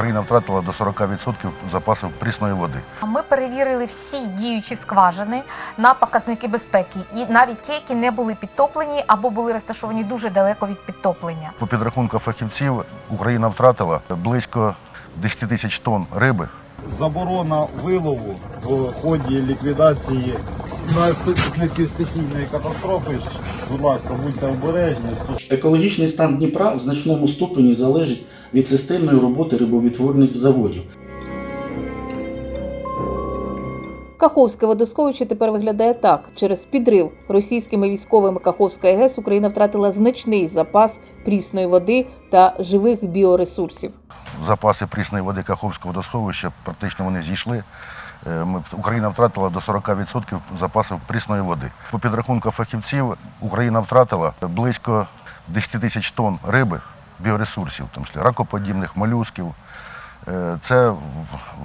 Україна втратила до 40% запасів прісної води. Ми перевірили всі діючі скважини на показники безпеки, і навіть ті, які не були підтоплені або були розташовані дуже далеко від підтоплення. По підрахунку фахівців Україна втратила близько 10 тисяч тонн риби. заборона вилову в ході ліквідації наслідків стихійної катастрофи. Будь ласка, будьте обережні. Екологічний стан Дніпра в значному ступені залежить від системної роботи рибовідтворних заводів. Каховське водосховище тепер виглядає так: через підрив російськими військовими Каховської ГЕС Україна втратила значний запас прісної води та живих біоресурсів. Запаси прісної води Каховського водосховища практично вони зійшли. Е, Україна втратила до 40% запасів прісної води. По підрахунку фахівців Україна втратила близько 10 тисяч тонн риби, біоресурсів, в тому числі ракоподібних, молюсків. Е, Це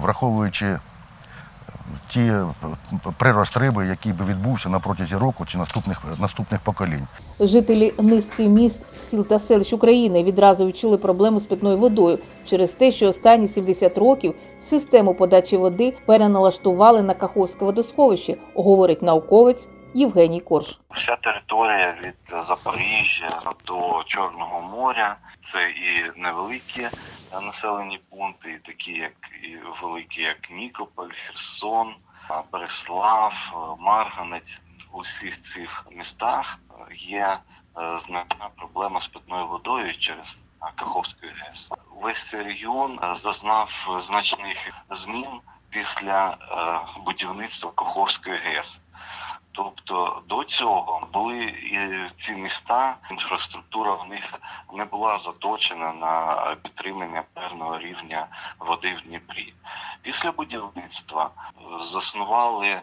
враховуючи ті е, прирост риби, який би відбувся на протязі року чи наступних, наступних поколінь. Жителі низки міст, сіл та селищ України відразу відчули проблему з питною водою через те, що останні 70 років систему подачі води переналаштували на Каховське водосховище, говорить науковець Євгеній Корж. Вся територія від Запоріжжя до Чорного моря це і невеликі населені пункти, і такі як і великі, як Нікополь, Херсон, Береслав, Марганець. У всіх цих містах є е, значна проблема з питною водою через Каховську ГЕС. Весь цей регіон зазнав значних змін після е, будівництва Каховської ГЕС. Тобто до цього були і ці міста, інфраструктура в них не була заточена на підтримання певного рівня води в Дніпрі. Після будівництва е, заснували е,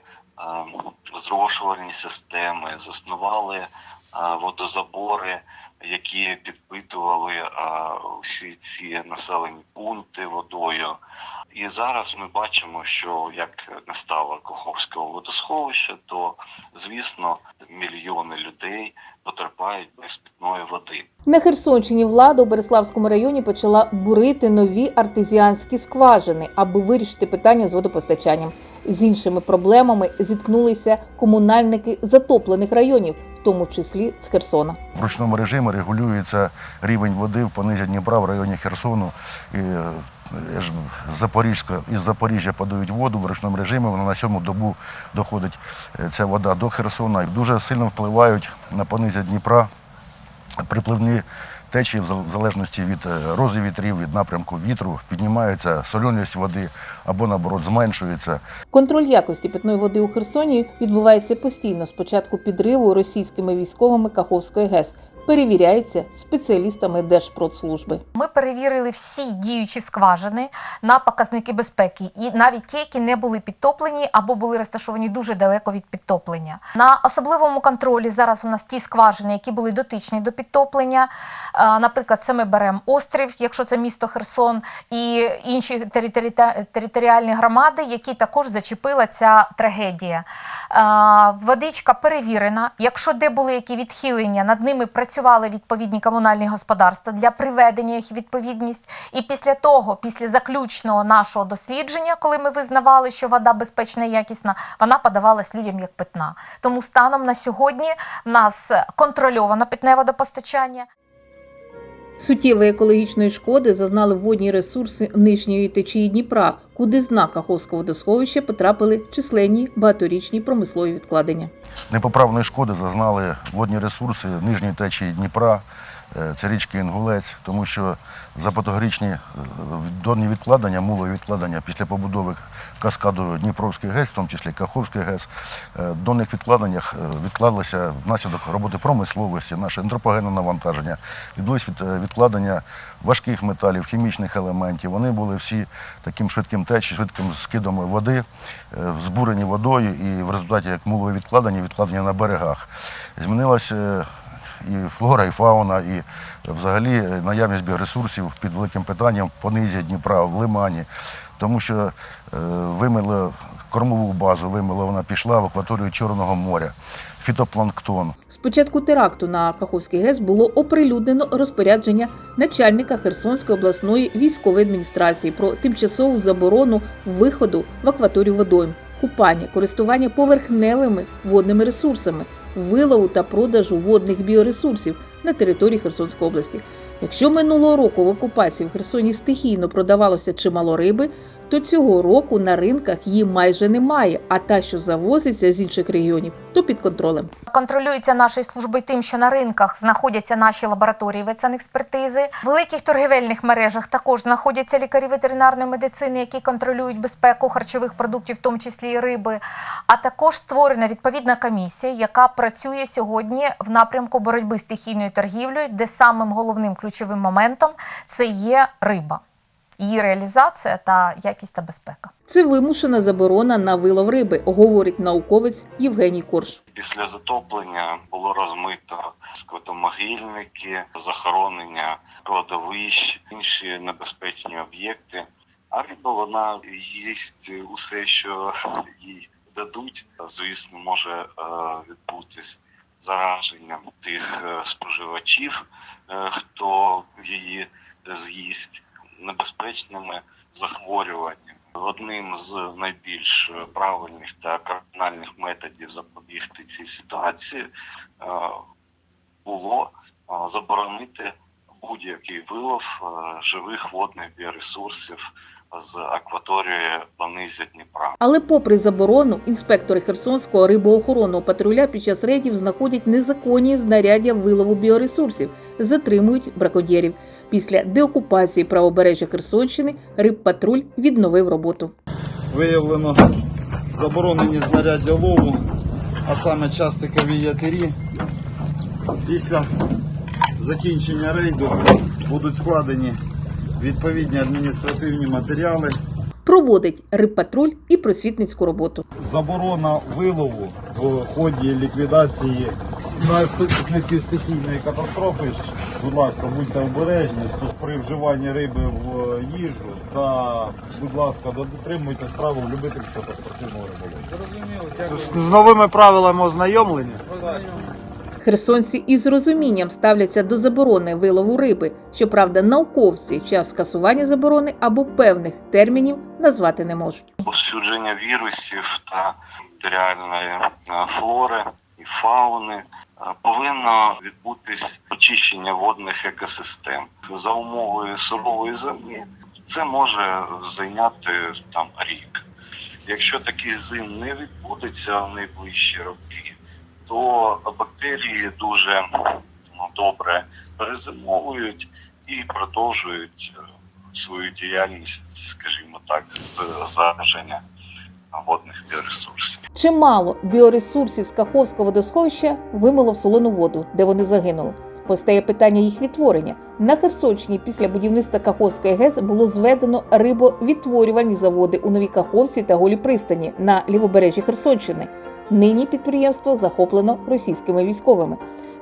зрошувальні системи, заснували е, водозабори, які підпитували всі ці населені пункти водою. І зараз ми бачимо, що як не стало Коховського водосховища, то звісно мільйони людей потерпають без питної води. На Херсонщині влада у Береславському районі почала бурити нові артезіанські скважини, аби вирішити питання з водопостачанням. З іншими проблемами зіткнулися комунальники затоплених районів, в тому числі з Херсона. В ручному режимі регулюється рівень води в понизі Дніпра в районі Херсону. І, Запорізька, із Запоріжжя подають воду в ручному режимі, вона на сьому добу доходить е, ця вода до Херсона. Дуже сильно впливають на понизя Дніпра припливні течії в залежності від е, вітрів, від напрямку вітру, піднімається солоність води або наоборот зменшується. Контроль якості питної води у Херсоні відбувається постійно з початку підриву російськими військовими Каховської ГЕС. Перевіряється спеціалістами Держпродслужби. Ми перевірили всі діючі скважини на показники безпеки, і навіть ті, які не були підтоплені або були розташовані дуже далеко від підтоплення. На особливому контролі зараз у нас ті скважини, які були дотичні до підтоплення. Е, Наприклад, це ми беремо острів, якщо це місто Херсон, і інші територіальні громади, які також зачепила ця трагедія. Е, Водичка перевірена. Якщо де були які відхилення, над ними працювали відповідні комунальні господарства для приведення їх відповідність. І після того, після заключного нашого дослідження, коли ми визнавали, що вода безпечна і якісна, вона подавалась людям як питна. Тому станом на сьогодні в нас контрольовано питне водопостачання. Суттєвої екологічної шкоди зазнали водні ресурси нижньої течії Дніпра, куди з дна Каховського водосховища потрапили численні багаторічні промислові відкладення. Непоправної шкоди зазнали водні ресурси нижньої течії Дніпра, це річки Інгулець, тому що за патогорічні е, донні відкладення, мулові відкладення після побудови каскаду Дніпровської ГЕС, в тому числі Каховської ГЕС, е, в донних відкладеннях е, відкладалося внаслідок роботи промисловості, наше антропогенне навантаження, відбулось від, е, відкладення важких металів, хімічних елементів. Вони були всі таким швидким течією, швидким скидом води, е, збурені водою, і в результаті як мулові відкладення, відкладення на берегах. Змінилася і флора, і фауна, і взагалі наявність біоресурсів під великим питанням понизі Дніпра, в Лимані, тому що е, вимило кормову базу, вимило, вона пішла в акваторію Чорного моря. фітопланктон. З початку теракту на Каховський ГЕС було оприлюднено розпорядження начальника Херсонської обласної військової адміністрації про тимчасову заборону виходу в акваторію водойм, купання, користування поверхневими водними ресурсами, вилову та продажу водних біоресурсів на території Херсонської області. Якщо минулого року в окупації в Херсоні стихійно продавалося чимало риби, то цього року на ринках її майже немає, а та, що завозиться з інших регіонів, то під контролем. Контролюється нашою службою тим, що на ринках знаходяться наші лабораторії ветсанекспертизи. В великих торгівельних мережах також знаходяться лікарі ветеринарної медицини, які контролюють безпеку харчових продуктів, в тому числі і риби. А також створена відповідна комісія, яка працює сьогодні в напрямку боротьби з стихійною торгівлею, де самим головним ключовим моментом це є риба, її реалізація та якість та безпека. Це вимушена заборона на вилов риби, говорить науковець Євгеній Корж. Після затоплення було розмито скотомогильники, захоронення кладовищ, інші небезпечні об'єкти. А риба вона їсть усе, що їй дадуть. Звісно, може е, відбутись зараження тих е, споживачів, е, хто її з'їсть небезпечними захворюваннями. Одним з найбільш правильних та кардинальних методів запобігти цій ситуації е, було е, заборонити будь-який вилов е, живих водних біоресурсів з акваторії понизя Дніпра. Але, попри заборону, інспектори Херсонського рибоохоронного патруля під час рейдів знаходять незаконні знаряддя вилову біоресурсів, затримують браконьєрів. Після деокупації правобережжя Херсонщини рибпатруль відновив роботу. Виявлено заборонені знаряддя лову, а саме частикові ятирі. Після закінчення рейду будуть складені відповідні адміністративні матеріали. Проводить рибпатруль і просвітницьку роботу. Заборона вилову в ході ліквідації наслідків стихійної катастрофи. Будь ласка, будьте обережні тож при вживанні риби в їжу та, будь ласка, дотримуйтесь правил любительського та спортивного риболовлю. З новими правилами ознайомлені. Херсонці із розумінням ставляться до заборони вилову риби. Щоправда, науковці час скасування заборони або певних термінів назвати не можуть. Розповсюдження вірусів та бактеріальної е, флори і фауни е, повинно відбутись очищення водних екосистем за умовою сурової землі. Це може зайняти там рік. Якщо таких зим не відбудеться в найближчі роки, то бактерії дуже ну, добре перезимовують і продовжують е, свою діяльність, скажімо так, з зараження водних біоресурсів. Чимало біоресурсів з Каховського водосховища вимило в солону воду, де вони загинули. Постає питання їх відтворення. На Херсонщині після будівництва Каховської ГЕС було зведено рибовідтворювальні заводи у Новій Каховці та Голій пристані на лівобережжі Херсонщини. Нині підприємство захоплено російськими військовими.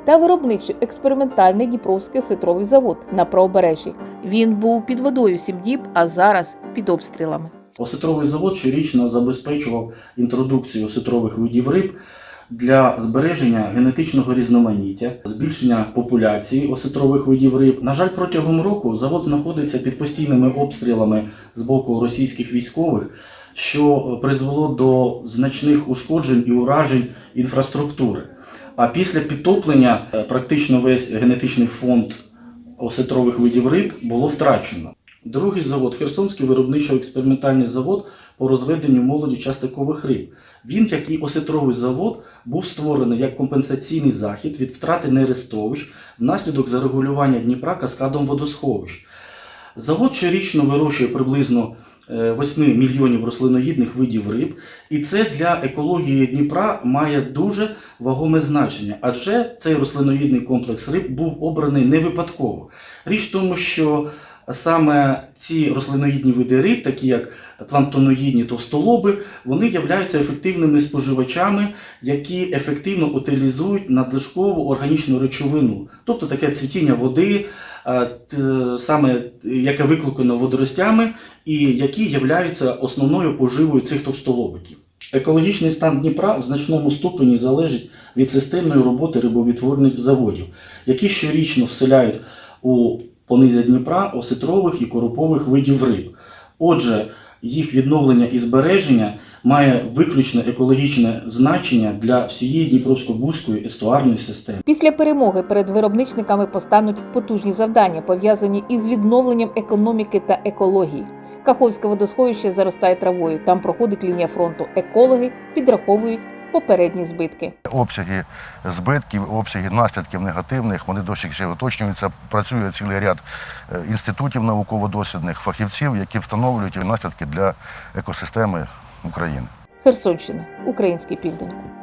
Та виробничо-експериментальний Дніпровський осетровий завод на правобережжі. Він був під водою сім діб, а зараз під обстрілами. Осетровий завод щорічно забезпечував інтродукцію осетрових видів риб для збереження генетичного різноманіття, збільшення популяції осетрових видів риб. На жаль, протягом року завод знаходиться під постійними обстрілами з боку російських військових, що призвело до значних ушкоджень і уражень інфраструктури. А після підтоплення е, практично весь генетичний фонд осетрових видів риб було втрачено. Другий завод Херсонський виробничо-експериментальний завод по розведенню молоді частикових риб. Він, як і осетровий завод, був створений як компенсаційний захід від втрати нерестовищ внаслідок зарегулювання Дніпра каскадом водосховищ. Завод щорічно вирощує приблизно 8 мільйонів рослиноїдних видів риб, і це для екології Дніпра має дуже вагоме значення, адже цей рослиноїдний комплекс риб був обраний не випадково. Річ в тому, що саме ці рослиноїдні види риб, такі як планктоноїдні товстолоби, вони являються ефективними споживачами, які ефективно утилізують надлишкову органічну речовину, тобто таке цвітіння води, е, саме яке викликано водоростями, і які являються основною поживою цих товстолобиків. Екологічний стан Дніпра в значному ступені залежить від системної роботи рибовідтворних заводів, які щорічно вселяють у понизя Дніпра осетрових і коропових видів риб. Отже, їх відновлення і збереження має виключно екологічне значення для всієї Дніпровсько-Бузької естуарної системи. Після перемоги перед виробничниками постануть потужні завдання, пов'язані із відновленням економіки та екології. Каховське водосховище заростає травою. Там проходить лінія фронту. Екологи підраховують попередні збитки. Обсяги збитків, обсяги наслідків негативних, вони досі ще уточнюються. Працює цілий ряд е, інститутів науково-дослідних фахівців, які встановлюють наслідки для екосистеми України. Херсонщина, український південь.